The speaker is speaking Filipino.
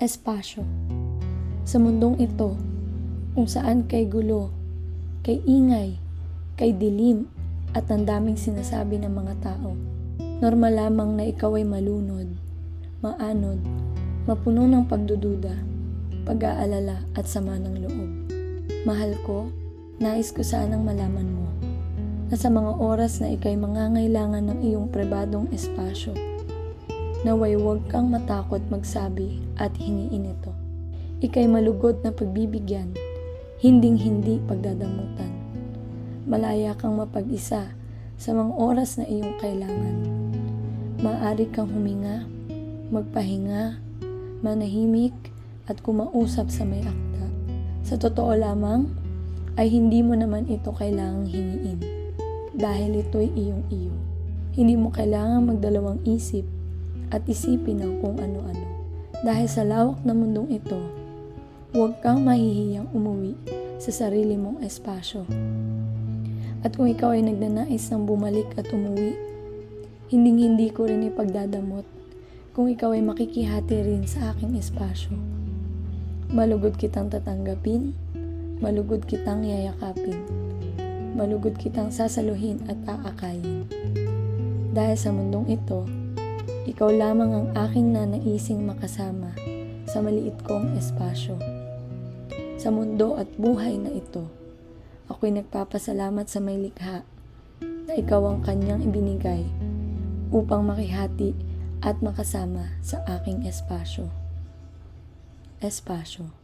espasyo. Sa mundong ito, kung saan kay gulo, kay ingay, kay dilim, at ang daming sinasabi ng mga tao. Normal lamang na ikaw ay malunod, maanod, mapuno ng pagdududa, pag-aalala at sama ng loob. Mahal ko, nais ko sanang malaman mo na sa mga oras na ikay mangangailangan ng iyong pribadong espasyo, naway huwag kang matakot magsabi at hingiin ito. Ikay malugod na pagbibigyan, hinding-hindi pagdadamutan. Malaya kang mapag-isa sa mga oras na iyong kailangan. Maaari kang huminga, magpahinga, manahimik at kumausap sa may akda. Sa totoo lamang, ay hindi mo naman ito kailangang hingiin dahil ito'y iyong iyo. Hindi mo kailangang magdalawang isip at isipin ng kung ano-ano. Dahil sa lawak na mundong ito, huwag kang mahihiyang umuwi sa sarili mong espasyo. At kung ikaw ay nagnanais ng bumalik at umuwi, hinding-hindi ko rin ipagdadamot kung ikaw ay makikihati rin sa aking espasyo. Malugod kitang tatanggapin, malugod kitang yayakapin, malugod kitang sasaluhin at aakayin. Dahil sa mundong ito, ikaw lamang ang aking nanaising makasama sa maliit kong espasyo. Sa mundo at buhay na ito, ako'y nagpapasalamat sa may likha na ikaw ang kanyang ibinigay upang makihati at makasama sa aking espasyo. Espasyo.